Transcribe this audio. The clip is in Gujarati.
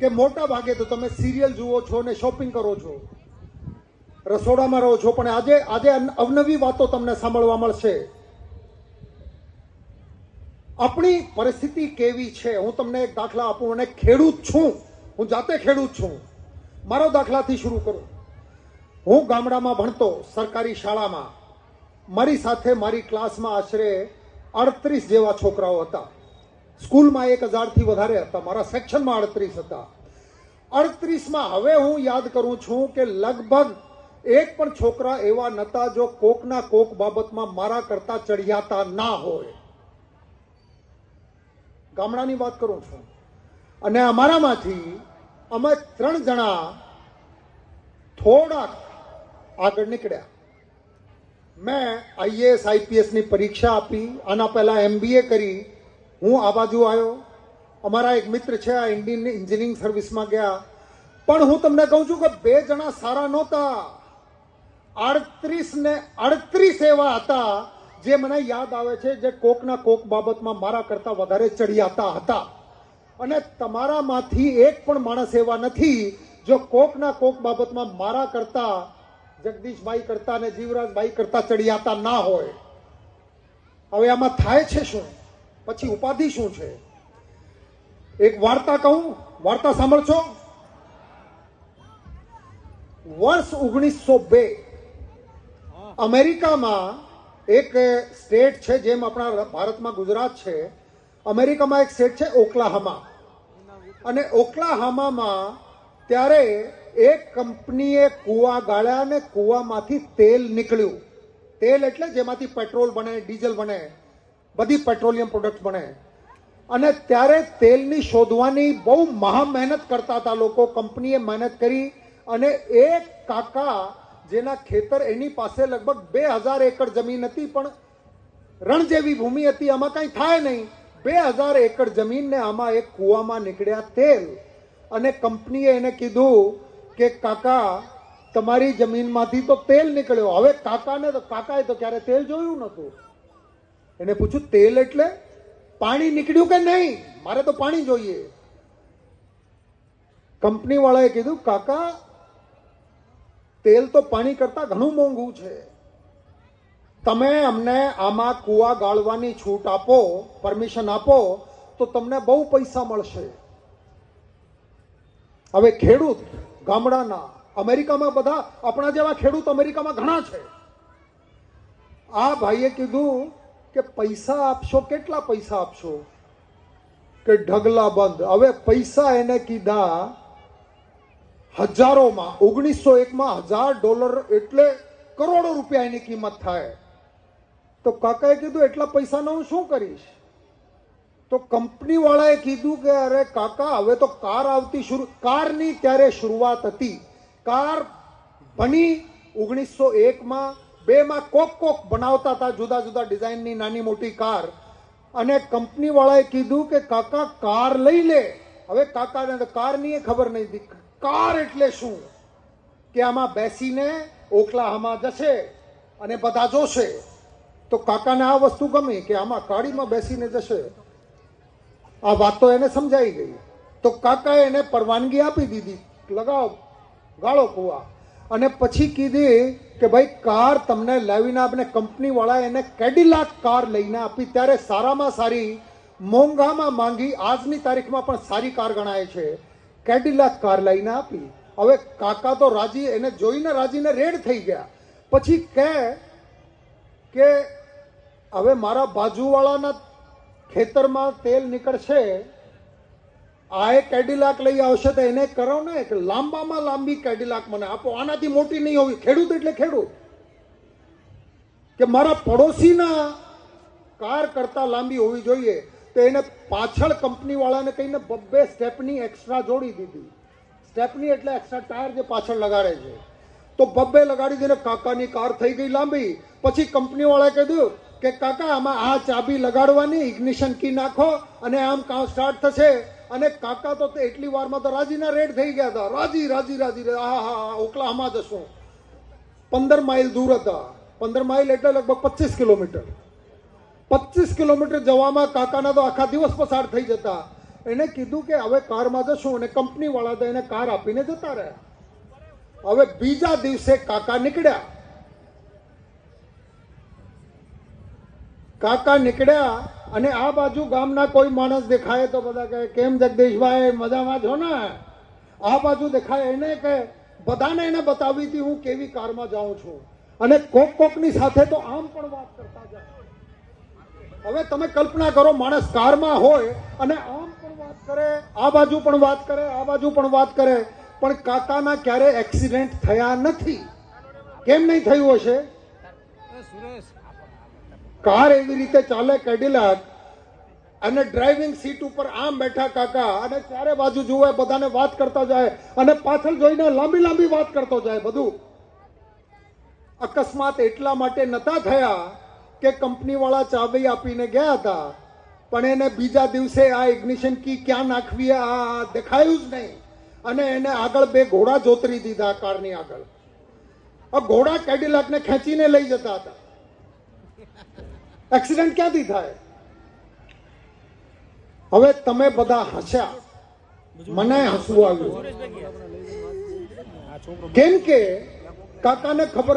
કે મોટા ભાગે તો તમે સિરિયલ જુઓ છો ને શોપિંગ કરો છો? રસોડામાં રહો છો, પણ આજે આજે અવનવી વાતો તમને સાંભળવા મળશે. આપણી પરિસ્થિતિ કેવી છે? હું તમને એક દાખલા આપું અને ખેડૂત છું. હું જાતે ખેડૂત છું. મારો દાખલાથી શરૂ કરું. હું ગામડામાં ભણતો, સરકારી શાળામાં. મારી સાથે મારી ક્લાસમાં આશરે અડત્રીસ જેવા છોકરાઓ હતા. સ્કૂલમાં એક હજારથી વધારે હતા. મારા સેક્શનમાં અડત્રીસ હતા. અડત્રીસમાં હવે હું યાદ કરું છું કે લગભગ એક પણ છોકરા એવા નતા જો કોકના કોક બાબતમાં મારા કરતા ચડિયાતા ના હોય. ગામડાની વાત કરું છું. અને અમારામાંથી અમે ત્રણ જણા થોડાક આગળ નીકળ્યા. મેં આઈએએસ આઈપીએસની પરીક્ષા આપી. આના પહેલાં એમબીએ કરી. હું આ બાજુ આવ્યો. અમારા એક મિત્ર છે, આ ઇન્ડિયન એન્જિનિયરિંગ સર્વિસમાં ગયા. પણ હું તમને કહું છું કે બે જણા સારા નહોતા. આડત્રીસ ને આડત્રીસ એવા હતા જે મને યાદ આવે છે જે કોકના કોક બાબતમાં મારા કરતા વધારે ચડિયાતા હતા. અને તમારામાંથી એક પણ માણસ એવા નથી જો કોકના કોક બાબતમાં મારા કરતા, જગદીશભાઈ કરતા અને જીવરાજભાઈ કરતા ચડિયાતા ના હોય. હવે આમાં થાય છે શું? પછી ઉપાધિ શું છે? એક વાર્તા કહું. વાર્તા સાંભળશો? વર્ષ ઓગણીસો બે. અમેરિકામાં એક સ્ટેટ છે જેમ આપણા ભારતમાં ગુજરાત છે. અમેરિકામાં એક સ્ટેટ છે ઓકલાહામા. અને ઓકલાહામામાં ત્યારે એક કંપનીએ કૂવા ગાળ્યા અને કૂવામાંથી તેલ નીકળ્યું. તેલ એટલે જેમાંથી પેટ્રોલ બને, ડીઝલ બને. બધી પેટ્રોલિયમ પ્રોડક્ટ બને. અને ત્યારે તેલની શોધવાની બહુ મહા મહેનત કરતા હતા લોકો, કંપનીએ મહેનત કરી અને એક કાકા જેના ખેતર એની પાસે લગભગ બે હજાર એકર જમીન હતી, પણ રણ જેવી ભૂમિ હતી, આમાં કાંઈ થાય નહીં. બે હજાર એકર જમીનને આમાં એક કૂવામાં નીકળ્યા તેલ. અને કંપનીએ એને કીધું કે, કાકા, તમારી જમીનમાંથી તો તેલ નીકળ્યો. હવે કાકાને તો, કાકાએ તો ક્યારે તેલ જોયું નતું એને પૂછ્યું, તેલ એટલે પાણી નીકળ્યું કે નહીં? મારે તો પાણી જોઈએ. કંપની વાળાએ કીધું, કાકા, તેલ તો પાણી કરતા ઘણું મોંઘું છે. તમે અમને આમાં કૂવા ગાળવાની છૂટ આપો, પરમિશન આપો, તો તમને બહુ પૈસા મળશે. હવે ખેડૂત ગામડાના, અમેરિકામાં બધા, આપણા જેવા ખેડૂત અમેરિકામાં ઘણા છે. આ ભાઈએ કીધું કે પૈસા આપશો, કેટલા પૈસા આપશો? કે ઢગલા બંધ. હવે પૈસા એને કીધા હજારોમાં, ઓગણીસો એકમાં હજાર ડોલર એટલે કરોડો રૂપિયા એની કિંમત થાય. તો કાકાએ કીધું, એટલા પૈસાનો હું શું કરીશ? તો કંપની વાળાએ કીધું કે, અરે કાકા, હવે તો કાર આવતી શરૂ, કારની ત્યારે શરૂઆત હતી. કાર બની ઓગણીસો એકમાં બેમાં કોક કોક બનાવતા હતા, જુદા જુદા ડિઝાઇનની નાની મોટી કાર. અને કંપનીવાળાએ કીધું કે, કાકા, કાર લઈ લે. હવે કાકાને તો કારની ખબર નહીં કાર એટલે શું? કે આમાં બેસીને ઓખલાહામાં જશે અને બધા જોશે. તો કાકાને આ વસ્તુ ગમી કે આમાં કાળીમાં બેસીને જશે. આ વાત તો એને સમજાઈ ગઈ. તો કાકાએ એને પરવાનગી આપી દીધી. લગાવ, ગાળો કુવા. અને પછી કીધી કે ભાઈ કાર તમને લાવીને આપને કંપનીવાળા એને કેડિલાક કાર લઈને આપી. ત્યારે સારામાં સારી, મોંઘામાં માંગી, આજની તારીખમાં પણ સારી કાર ગણાય છે. કેડિલાક કાર લઈને આપી. હવે કાકા તો રાજી, એને જોઈને રાજીને રેડ થઈ ગયા. પછી કહે કે હવે મારા બાજુવાળાના ખેતરમાં તેલ નીકળશે આ એ કેડિલાક લઈ આવશે તો એને કરો ને, કે લાંબામાં લાંબી કેડિલાક મને આપો. આનાથી મોટી નહીં હોવી. ખેડૂત એટલે ખેડૂત. કે મારા પડોશીના કાર કરતા લાંબી હોવી જોઈએ, તો એને પાછળ કંપનીવાળાને કહીને બબ્બે સ્ટેપની એક્સ્ટ્રા જોડી દીધી. સ્ટેપની એટલે એક્સ્ટ્રા ટાયર જે પાછળ લગાડે છે. તો બબ્બે લગાડી દીને કાકાની કાર થઈ ગઈ લાંબી. પછી કંપનીવાળાએ કીધું કે કાકા, આમાં આ ચાબી લગાડવાની ઇગ્નિશન કી નાખો અને આમ કામ સ્ટાર્ટ થશે. અને કાકા તો તે એટલી વારમાં તો રાજીના રેડ થઈ ગયા હતા. રાજી રાજી રાજી હા હા, ઓકલાહામાં જશું પંદર માઇલ દૂર હતા. પંદર માઇલ એટલે લગભગ પચીસ કિલોમીટર. પચીસ કિલોમીટર જવામાં કાકાના તો આખા દિવસ પસાર થઈ જતા. એને કીધું કે હવે કારમાં જશું અને કંપની વાળા તો એને કાર આપીને જતા રહ્યા. હવે બીજા દિવસે કાકા નીકળ્યા. કાકા નીકળ્યા અને આ બાજુ ગામના કોઈ માણસ દેખાય તો બધા કહે, કેમ જગદીશભાઈ, મજામાં છો ને? આ બાજુ દેખાય એને કે, બધાને એને બતાવી હતી હું કેવી કારમાં જાઉં છું. અને કોક કોકની સાથે તો આમ પણ વાત કરતા જાય. હવે તમે કલ્પના કરો, માણસ કારમાં હોય અને આમ પણ વાત કરે, આ બાજુ પણ વાત કરે, આ બાજુ પણ વાત કરે, પણ કાકાના ક્યારે એક્સિડન્ટ થયા નથી? કેમ નહીં થયું હશે? કાર એવી રીતે ચાલે કેડિલાક અને ડ્રાઇવિંગ સીટ ઉપર આમ બેઠા કાકા અને ચારે બાજુ જુએ, બધાને વાત કરતા જાય અને પાછળ જોઈને લાંબી લાંબી વાત કરતો જાય બધું. અકસ્માત એટલા માટે નતા થયા કે કંપનીવાળા ચાવી આપીને ગયા હતા. પણ એને બીજા દિવસે આ ઇગ્નિશન કી ક્યાં નાખવી આ દેખાયું જ નહીં. અને એને આગળ બે ઘોડા જોતરી દીધા કારની આગળ. આ ઘોડા કેડિલાકને ખેંચીને લઈ જતા હતા. એક્સિડન્ટ ક્યાંથી થાય હવે તમે બધા હસ્યા મને હસવું આવ્યું કેમ કે કાકાને ખબર